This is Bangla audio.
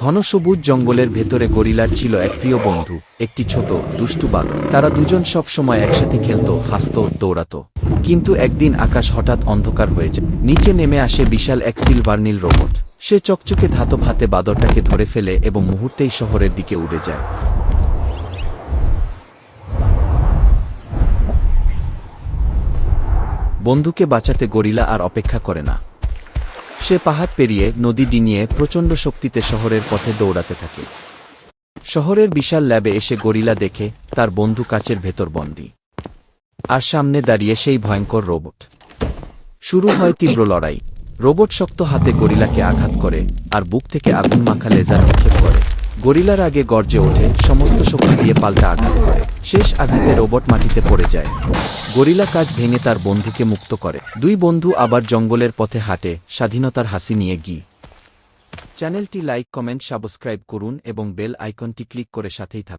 ঘন সবুজ জঙ্গলের ভেতরে গরিলার ছিল এক প্রিয় বন্ধু, একটি ছোট, দুষ্টু বালক তারা দুজন সব সময় একসাথে খেলত, হাসত, দৌড়াত। কিন্তু একদিন আকাশ হঠাৎ অন্ধকার হয়েছে নিচে নেমে আসে বিশাল এক সিলভার নীল রোবট। সে চকচকে ধাতব হাতে বাদরটাকে ধরে ফেলে এবং মুহূর্তেই শহরের দিকে উড়ে যায়। বন্ধুকে বাঁচাতে গরিলা আর অপেক্ষা করে না। সে পাহাড় পেরিয়ে নদী ডিঙিয়ে প্রচণ্ড শক্তিতে শহরের পথে দৌড়াতে থাকে। শহরের বিশাল ল্যাবে এসে গরিলা দেখে তার বন্ধু কাচের ভেতর বন্দি। আর সামনে দাঁড়িয়ে সেই ভয়ঙ্কর রোবট। শুরু হয় তীব্র লড়াই। রোবট শক্ত হাতে গরিলাকে আঘাত করে আর বুক থেকে আগুন মাখা লেজার নিক্ষেপ করে। গরিলার আগে গর্জে ওঠে, সমস্ত শক্তি দিয়ে পাল্টা আঘাত করে। শেষ আঘাতে রোবট মাটিতে পড়ে যায়। গরিলা কাজ ভেঙে তার বন্ধুকে মুক্ত করে। দুই বন্ধু আবার জঙ্গলের পথে হাঁটে, স্বাধীনতার হাসি নিয়ে গি। চ্যানেলটি লাইক, কমেন্ট, সাবস্ক্রাইব করুন এবং বেল আইকনটি ক্লিক করে সাথেই থাকুন।